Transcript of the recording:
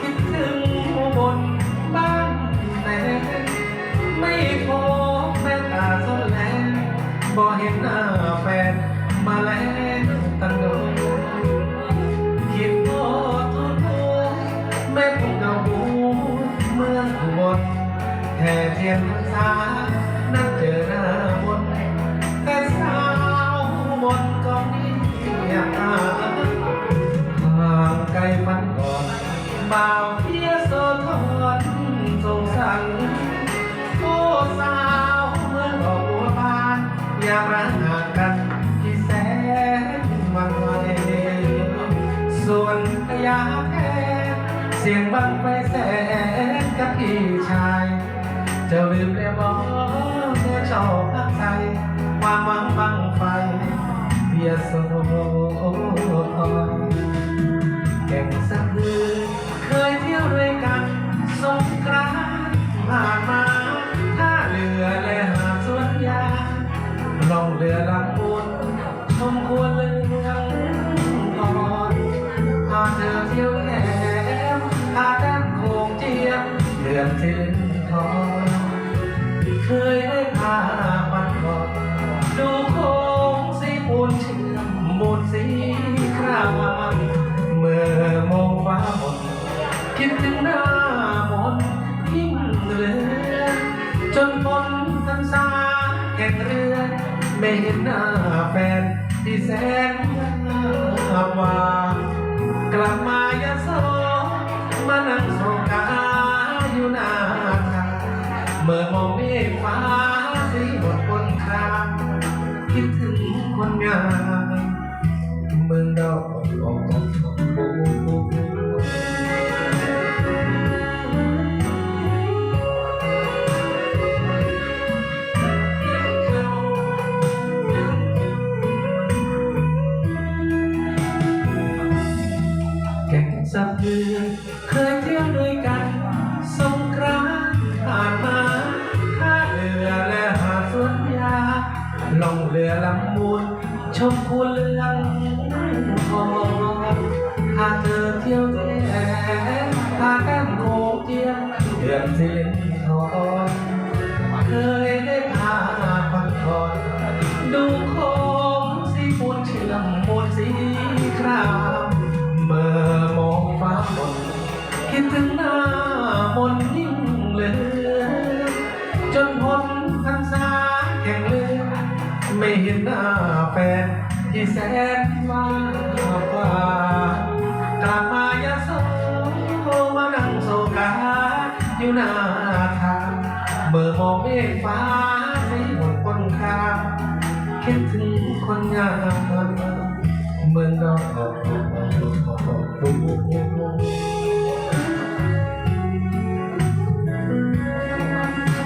คิดถึงบนบ้านแต่ไม่พอแม่ตาสนแล้บ่เห็นหน้าแฟนมาแล้วตั้งโดคิดพอทนโทแม่คงจะหูเมืองบนแห่เทียนพรรษานัดเจอหน้า บ่าวเพียโสธรสงสารโอ้สาวเมืองดอกบัวบานอยากรักหากันที่แสนวันไวส่วนพยาแทนเสียงบังไฟแสนกับพี่ชายจะลืมแล้วบอกเมื่อชอบพักใจความหวังบังไฟเพียโซแล่องเรือลำบุญชมควรเรืองก่อนพาเธอเที่ยวแหมพาด้านโขงเจียมเดือนสินทองเคยได้พาปันก่อนดูโขงสีปูนเชื่อมบูดสีครามเมื่อมองฟ้าหมดคิดถึงหน้ามนยิ่งเหลือจนพ้นพรรษาแห่งเรือ ไม่เห็นหน้าแฟนที่แสนหวานกลับมายาโสมานั่งโศกาอยู่หน้าทางเมื่อมองเมฆฟ้าสีหมดบนคางคิดถึงคนงามเมืองดอก ล่องเรือลำมูลชมคูเรืองทองพาเธอเที่ยวแท้พาแก้มโขงเจียมเดือนสินทองเคยได้พาพักผ่อนดูโขงสีปูนเชื่อมมวลสีครามเมื่อมองฟ้าบนคิดถึงหน้ามนต์ยิ่งเลือ ไม่เห็นหน้าแฟนที่แสนว่ากว่ากลับมายาโสมานั่งโศกาอยู่หน้าทางเมื่อมองเมฆฟ้าสีหมดบนคาคิดถึงคนงามเมืองดอก